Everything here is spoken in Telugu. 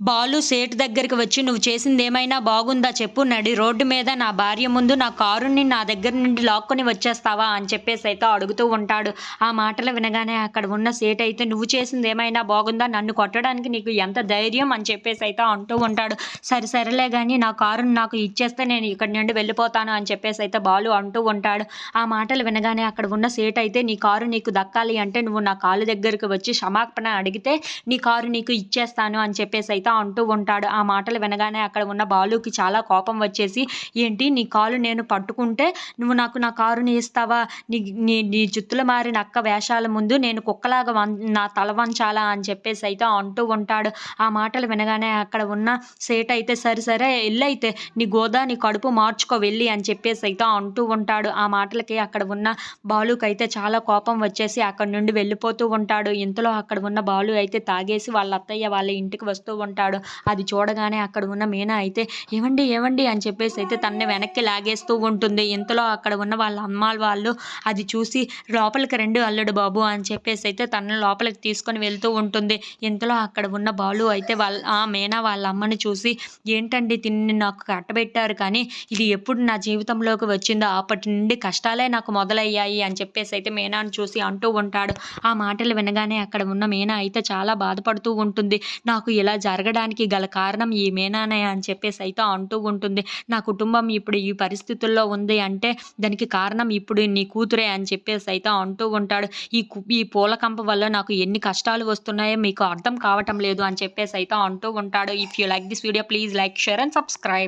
బాలు సేటు దగ్గరికి వచ్చి నువ్వు చేసింది ఏమైనా బాగుందా చెప్పు నడి రోడ్డు మీద నా భార్య ముందు నా కారుని నా దగ్గర నుండి లాక్కొని వచ్చేస్తావా? అని చెప్పేసి అయితే అడుగుతూ ఉంటాడు. ఆ మాటలు వినగానే అక్కడ ఉన్న సేట్ అయితే నువ్వు చేసింది ఏమైనా బాగుందా? నన్ను కొట్టడానికి నీకు ఎంత ధైర్యం? అని చెప్పేసి అయితే అంటూ ఉంటాడు. సరే సరేలే కానీ నా కారుని నాకు ఇచ్చేస్తే నేను ఇక్కడి నుండి వెళ్ళిపోతాను అని చెప్పేసి అయితే బాలు అంటూ ఉంటాడు. ఆ మాటలు వినగానే అక్కడ ఉన్న సేట్ అయితే నీ కారు నీకు దక్కాలి అంటే నువ్వు నా కాలు దగ్గరికి వచ్చి క్షమాపణ అడిగితే నీ కారు నీకు ఇచ్చేస్తాను అని చెప్పేసి అయితే అంటూ ఉంటాడు. ఆ మాటలు వినగానే అక్కడ ఉన్న బాలుకి చాలా కోపం వచ్చేసి ఏంటి నీ కాలు నేను పట్టుకుంటే నువ్వు నాకు నా కారుని ఇస్తావా? నీ నీ నీ జుత్తులు మారిన అక్క వేషాల ముందు నేను కుక్కలాగా వన్ నా తల వంచాలా? అని చెప్పేసి అయితే అంటూ ఉంటాడు. ఆ మాటలు వినగానే అక్కడ ఉన్న సేట్ అయితే సరే సరే వెళ్ళైతే నీ గోదా నీ కడుపు మార్చుకో వెళ్ళి అని చెప్పేసి అయితే అంటూ ఉంటాడు. ఆ మాటలకి అక్కడ ఉన్న బాలుకి అయితే చాలా కోపం వచ్చేసి అక్కడ నుండి వెళ్ళిపోతూ ఉంటాడు. ఇంతలో అక్కడ ఉన్న బాలు అయితే తాగేసి వాళ్ళ అత్తయ్య వాళ్ళ ఇంటికి వస్తూ ఉంటాడు. అది చూడగానే అక్కడ ఉన్న మీనా అయితే ఏవండి ఏవండి? అని చెప్పేసి అయితే తనని వెనక్కి లాగేస్తూ ఉంటుంది. ఇంతలో అక్కడ ఉన్న వాళ్ళ అమ్మ వాళ్ళు అది చూసి లోపలికి రెండు అల్లుడు బాబు అని చెప్పేసి అయితే తనని లోపలికి తీసుకొని వెళ్తూ ఉంటుంది. ఇంతలో అక్కడ ఉన్న బాలు అయితే వాళ్ళ ఆ మీనా వాళ్ళ అమ్మని చూసి ఏంటండి తిన్ని నాకు కట్టబెట్టారు కానీ ఇది ఎప్పుడు నా జీవితంలోకి వచ్చిందో? అప్పటి నుండి కష్టాలే నాకు మొదలయ్యాయి అని చెప్పేసి అయితే మీనాను చూసి అంటూ ఉంటాడు. ఆ మాటలు వినగానే అక్కడ ఉన్న మీనా అయితే చాలా బాధపడుతూ ఉంటుంది. నాకు ఇలా జరగడానికి గల కారణం ఈ అని చెప్పేసి అయితే అంటూ ఉంటుంది. నా కుటుంబం ఇప్పుడు ఈ పరిస్థితుల్లో ఉంది అంటే దానికి కారణం ఇప్పుడు నీ కూతురే అని చెప్పేసి అయితే అంటూ ఉంటాడు. ఈ కు- ఈ పూల కంప వల్ల నాకు ఎన్ని కష్టాలు వస్తున్నాయో మీకు అర్థం కావటం లేదు అని చెప్పేసి అయితే అంటూ ఉంటాడు. If you like this video please like share and subscribe